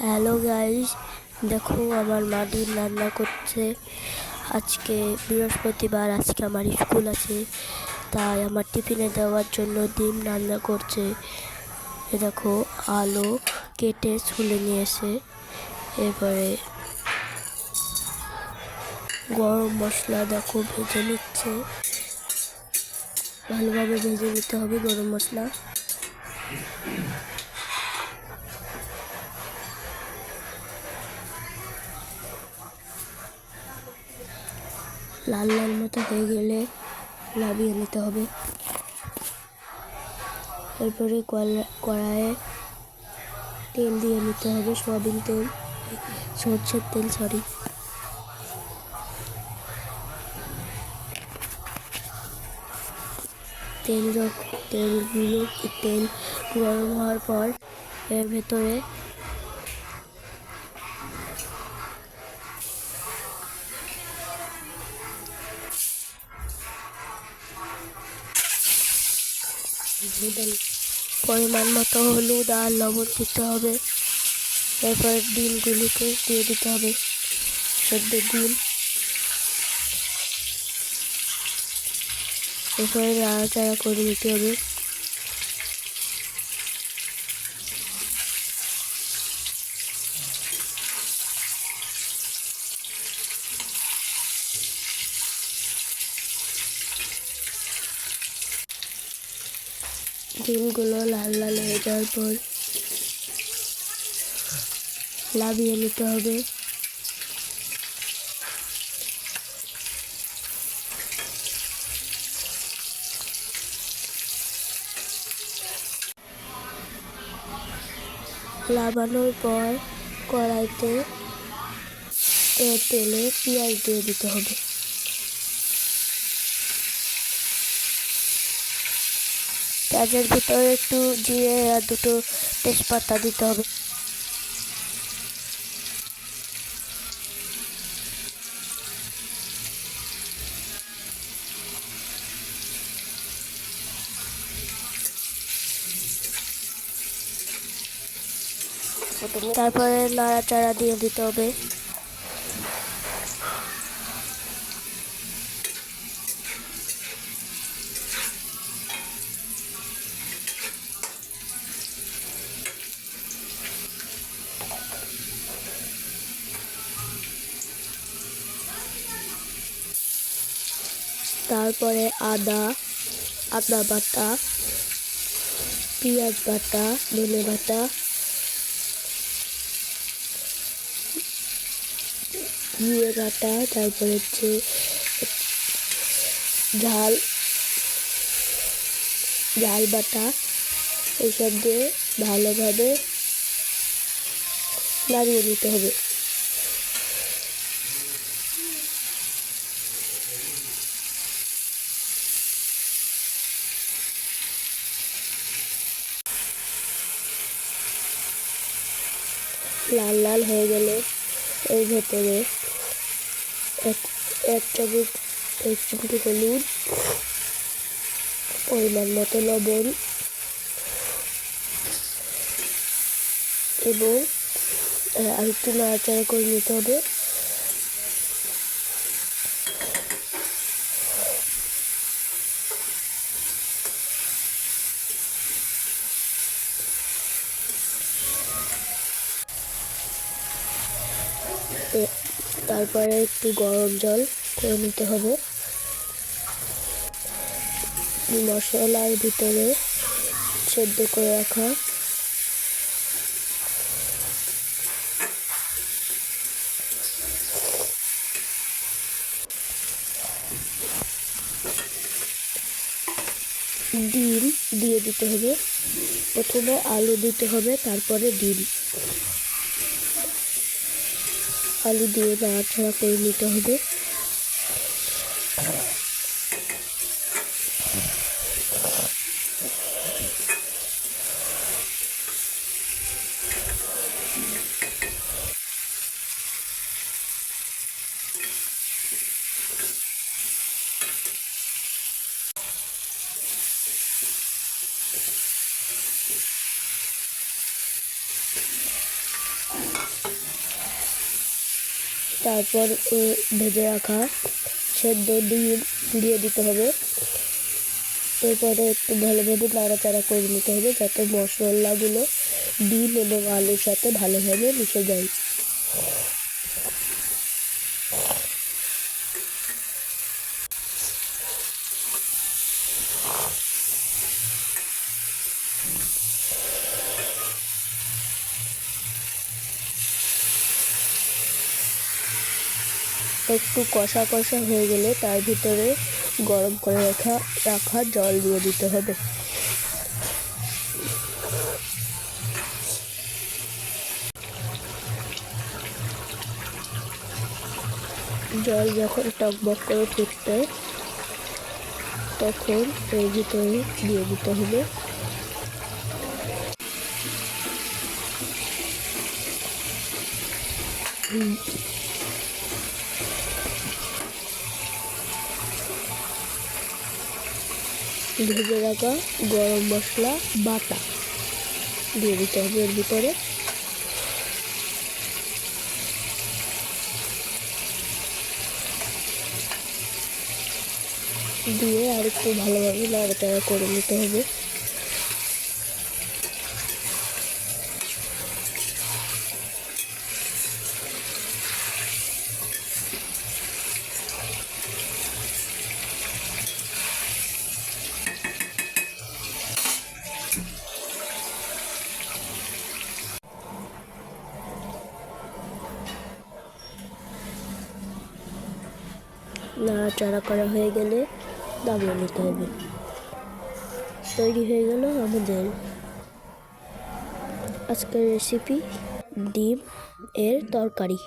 Hello guys দেখো, আমার মা ডিম রান্না করছে। আজকে বৃহস্পতিবার, আজকে আমার স্কুল আছে। তাই আমার টিফিনে দেওয়ার জন্য ডিম রান্না করছে। দেখো, আলো কেটে ছুলে নিয়েছে। এরপরে গরম মশলা দেখো, ভেজে নিচ্ছে। ভালোভাবে ভেজে নিতে হবে গরম মশলা। লাল লাল মতো হয়ে গেলে নামিয়ে নিতে হবে। এরপরে কড়া- কড়াইয়ে তেল দিয়ে নিতে হবে, সয়াবিন তেল, সরষের তেল, সরি। তেল তেলগুলো, তেল গরম হওয়ার পর এর ভেতরে পরিমাণ মতো হলুদ আর লবণ দিতে হবে। এরপর ডিমগুলিকে দিয়ে দিতে হবে। সেদ্ধ ডিম। এরপরে নাড়াচাড়া করে দিতে হবে। ডিমগুলো লাল লাল হয়ে যাওয়ার পর লাভিয়ে নিতে হবে। লাগানোর পর কড়াইতে তেলে পেঁয়াজ দিয়ে দিতে হবে। পেঁয়াজের ভিতরে একটু জিরে আর দুটো তেজপাতা দিতে হবে। তারপরে নাড়াচাড়া দিয়ে দিতে হবে। তারপরে আদা আদা বাটা, পেঁয়াজ বাটা, ধনে বাটা, জিরে বাটা, তারপরে হচ্ছে ঝাল ঝাল বাটা এইসব দিয়ে ভালোভাবে নাড়িয়ে নিতে হবে। লাল লাল হয়ে গেলে এর ভেতরে। এক চামচ এক চিমটি হলুদ, পরিমাণ মতো লবণ এবং আর আরেকটু নাড়াচাড়া করে নিতে হবে। তারপরে একটু গরম জল করে নিতে হবে। মশলার ভিতরে সেদ্ধ করে রাখা। ডিম দিয়ে দিতে হবে। প্রথমে আলু দিতে হবে, তারপরে ডিম। আলু দিয়ে নাড়াচাড়া করে নিতে হবে। তারপর ভেজে রাখা সেদ্ধ দিয়ে দিয়ে দিতে হবে। এরপরে একটু ভালোভাবে নাড়াচাড়া করে নিতে হবে যাতে মশলাগুলো ডিম এবং আলুর সাথে ভালোভাবে মিশে যায়। একটু কষা কষা হয়ে গেলে তার ভিতরে গরম করে রাখা রাখা জল দিয়ে দিতে হবে। জল যখন টকবক করে ফুটবে তখন এর ভিতরে দিয়ে দিতে হবে। হুম, ভেজে রাখা গরম মশলা, বাটা দিয়ে দিতে হবে এর ভিতরে। দিয়ে আর একটু ভালোভাবে নাড়াচাড়া করে নিতে হবে। নাড়াচাড়া করা হয়ে গেলে নামিয়ে নিতে হবে। তৈরি হয়ে গেল আমাদের আজকের রেসিপি ডিম এর তরকারি।